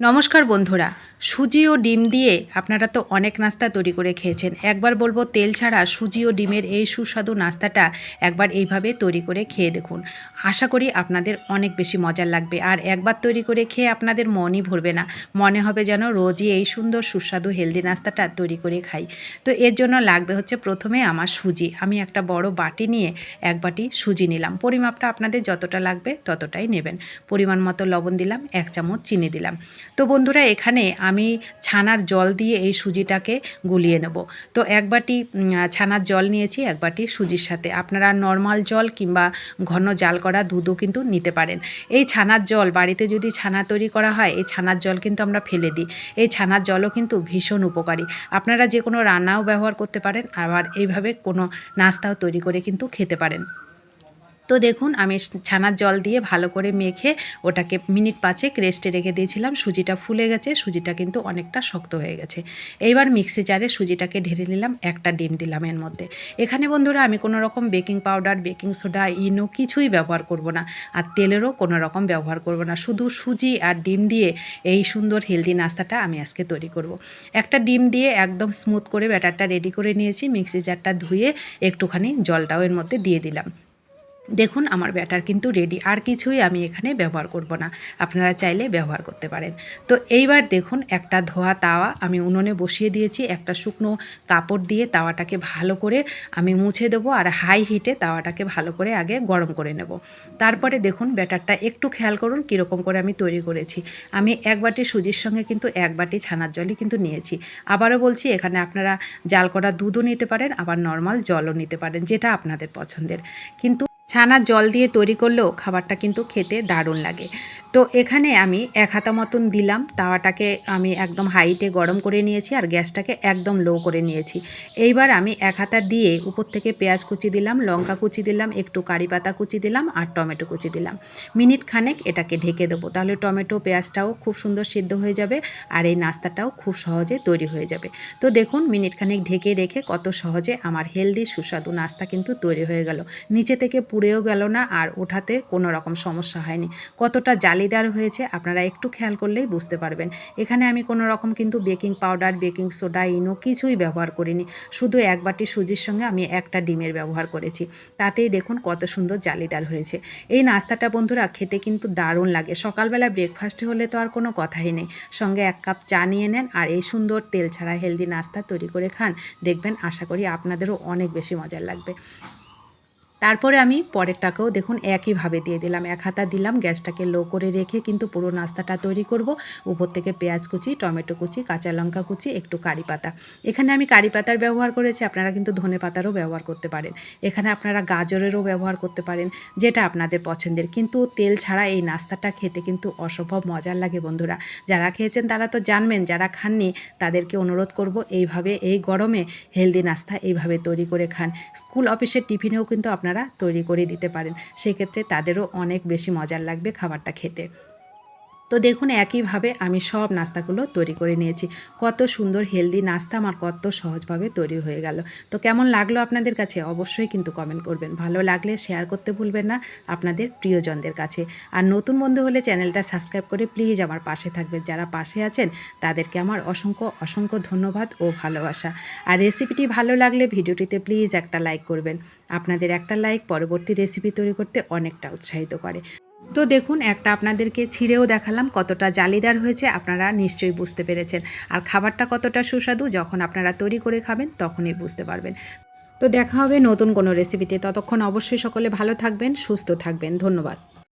নমস্কার বন্ধুরা। সুজি ও ডিম দিয়ে আপনারা তো অনেক নাস্তা তৈরি করে খেয়েছেন। একবার বলব তেল ছাড়া সুজি ও ডিমের এই সুস্বাদু নাস্তাটা একবার এইভাবে তৈরি করে খেয়ে দেখুন। আশা করি আপনাদের অনেক বেশি মজার লাগবে। আর একবার তৈরি করে খেয়ে আপনাদের মনই ভরবে না। মনে হবে যেন রোজই এই সুন্দর সুস্বাদু হেলদি নাস্তাটা তৈরি করে খাই। তো এর জন্য লাগবে হচ্ছে প্রথমে আমার সুজি। আমি একটা বড় বাটি নিয়ে এক বাটি সুজি নিলাম। পরিমাপটা আপনাদের যতটা লাগবে ততটাই নেবেন। পরিমাণ মতো লবণ দিলাম, এক চামচ চিনি দিলাম। তো বন্ধুরা, এখানে আমি ছানার জল দিয়ে এই সুজিটাকে গুলিয়ে নেব। তো এক বাটি ছানার জল নিয়েছি, এক বাটি সুজির সাথে। আপনারা নর্মাল জল কিংবা ঘন জাল করা দুধও কিন্তু নিতে পারেন। এই ছানার জল, বাড়িতে যদি ছানা তৈরি করা হয়, এই ছানার জল কিন্তু আমরা ফেলে দিই। এই ছানার জলও কিন্তু ভীষণ উপকারী। আপনারা যে কোনো রান্নাও ব্যবহার করতে পারেন, আবার এইভাবে কোনো নাস্তাও তৈরি করে কিন্তু খেতে পারেন। তো দেখুন, আমি ছানার জল দিয়ে ভালো করে মেখে ওটাকে মিনিট পাঁচেক রেস্টে রেখে দিয়েছিলাম। সুজিটা ফুলে গেছে, সুজিটা কিন্তু অনেকটা শক্ত হয়ে গেছে। এইবার মিক্সি জারে সুজিটাকে ঢেলে নিলাম, একটা ডিম দিলাম এর মধ্যে। এখানে বন্ধুরা, আমি কোনো রকম baking powder, baking soda, Eno কিছুই ব্যবহার করব না। আর তেলেরও কোনো রকম ব্যবহার করব না। শুধু সুজি আর ডিম দিয়ে এই সুন্দর হেলদি নাস্তাটা আমি আজকে তৈরি করব। একটা ডিম দিয়ে একদম স্মুথ করে ব্যাটারটা রেডি করে নিয়েছি, মিক্সি জারটা ধুয়ে একটুখানি জলটাও এর মধ্যে দিয়ে দিলাম। দেখুন, আমার ব্যাটার কিন্তু রেডি আর কিছুই আমি এখানে ব্যবহার করব না। আপনারা চাইলে ব্যবহার করতে পারেন। তো এইবার দেখুন, একটা ধোয়া তাওয়া আমি উনুনে বসিয়ে দিয়েছি, একটা শুকনো কাপড় দিয়ে তাওয়াটাকে ভালো করে আমি মুছে দেবো আর হাই হিটে তাওয়াটাকে ভালো করে আগে গরম করে নেব। তারপরে দেখুন, ব্যাটারটা একটু খেয়াল করুন, কীরকম করে আমি তৈরি করেছি। আমি এক বাটি সুজির সঙ্গে কিন্তু এক বাটি ছানার জলই কিন্তু নিয়েছি। আবারও বলছি, এখানে আপনারা জাল করা দুধও নিতে পারেন, আবার নর্মাল জলও নিতে পারেন, যেটা আপনাদের পছন্দের। কিন্তু ছানার জল দিয়ে তৈরি করলেও খাবারটা কিন্তু খেতে দারুণ লাগে। তো এখানে আমি এক হাতা মতন দিলাম, তাওয়াটাকে আমি একদম হাইটে গরম করে নিয়েছি আর গ্যাসটাকে একদম লো করে নিয়েছি। এইবার আমি এক হাতা দিয়ে উপর থেকে পেঁয়াজ কুচি দিলাম, লঙ্কা কুচি দিলাম, একটু কারি পাতা কুচি দিলাম আর টমেটো কুচি দিলাম। মিনিট খানেক এটাকে ঢেকে দেবো, তাহলে টমেটো পেঁয়াজটাও খুব সুন্দর সিদ্ধ হয়ে যাবে আর এই নাস্তাটাও খুব সহজে তৈরি হয়ে যাবে। তো দেখুন মিনিট খানেক ঢেকে রেখে কত সহজে আমার হেলদি সুস্বাদু নাস্তা কিন্তু তৈরি হয়ে গেল। নিচে থেকে পুড়েও গেল না আর ওঠাতে কোনো রকম সমস্যা হয়নি। কতটা জালিদার হয়েছে আপনারা একটু খেয়াল করলেই বুঝতে পারবেন। এখানে আমি কোনো রকম কিন্তু baking powder, baking soda, Eno কিছুই ব্যবহার করিনি। শুধু এক বাটি সুজির সঙ্গে আমি একটা ডিমের ব্যবহার করেছি। তাতেই দেখুন কত সুন্দর জালিদার হয়েছে। এই নাস্তাটা বন্ধুরা খেতে কিন্তু দারুণ লাগে। সকালবেলা ব্রেকফাস্টে হলে তো আর কোনো কথাই নেই। সঙ্গে এক কাপ চা নিয়ে নেন আর এই সুন্দর তেল ছাড়া হেলদি নাস্তা তৈরি করে খান। দেখবেন আশা করি আপনাদেরও অনেক বেশি মজার লাগবে। তারপরে আমি পরেরটাকেও দেখুন একইভাবে দিয়ে দিলাম। এক হাতা দিলাম, গ্যাসটাকে লো করে রেখে কিন্তু পুরো নাস্তাটা তৈরি করব। উপর থেকে পেঁয়াজ কুচি, টমেটো কুচি, কাঁচা লঙ্কা কুচি, একটু কারি পাতা। এখানে আমি কারি পাতার ব্যবহার করেছি, আপনারা কিন্তু ধনে পাতারও ব্যবহার করতে পারেন। এখানে আপনারা গাজরেরও ব্যবহার করতে পারেন, যেটা আপনাদের পছন্দের। কিন্তু তেল ছাড়া এই নাস্তাটা খেতে কিন্তু অসম্ভব মজার লাগে বন্ধুরা। যারা খেয়েছেন তারা তো জানবেন, যারা খাননি তাদেরকে অনুরোধ করব এইভাবে, এই গরমে হেলদি নাস্তা এইভাবে তৈরি করে খান। স্কুল অফিসের টিফিনেও কিন্তু আপনারা তৈরি করে দিতে পারেন। সেক্ষেত্রে তাদেরও অনেক বেশি মজার লাগবে খাবারটা খেতে। তো দেখুন, একইভাবে আমি সব নাস্তাগুলো তৈরি করে নিয়েছি। কত সুন্দর, হেলদি নাস্তা, আমার কত সহজভাবে তৈরি হয়ে গেল। তো কেমন লাগল আপনাদের কাছে? অবশ্যই কিন্তু কমেন্ট করবেন। ভালো লাগলে শেয়ার করতে ভুলবেন না আপনাদের প্রিয়জনদের কাছে। আর নতুন বন্ধু হলে চ্যানেলটা সাবস্ক্রাইব করে প্লিজ আমার পাশে থাকবেন। যারা পাশে আছেন, তাদেরকে আমার অসংখ্য অসংখ্য ধন্যবাদ ও ভালোবাসা। আর রেসিপিটি ভালো লাগলে ভিডিওটিতে প্লিজ একটা লাইক করবেন। আপনাদের একটা লাইক পরবর্তী রেসিপি তৈরি করতে অনেকটা উৎসাহিত করে। তো দেখুন, একটা আপনাদেরকে ছিঁড়েও দেখালাম কতটা জালিদার হয়েছে, আপনারা নিশ্চয়ই বুঝতে পেরেছেন। আর খাবারটা কতটা সুস্বাদু, যখন আপনারা তৈরি করে খাবেন, তখনই বুঝতে পারবেন। তো দেখা হবে নতুন কোনো রেসিপিতে ততক্ষণ অবশ্যই সকলে ভালো থাকবেন, সুস্থ থাকবেন। ধন্যবাদ।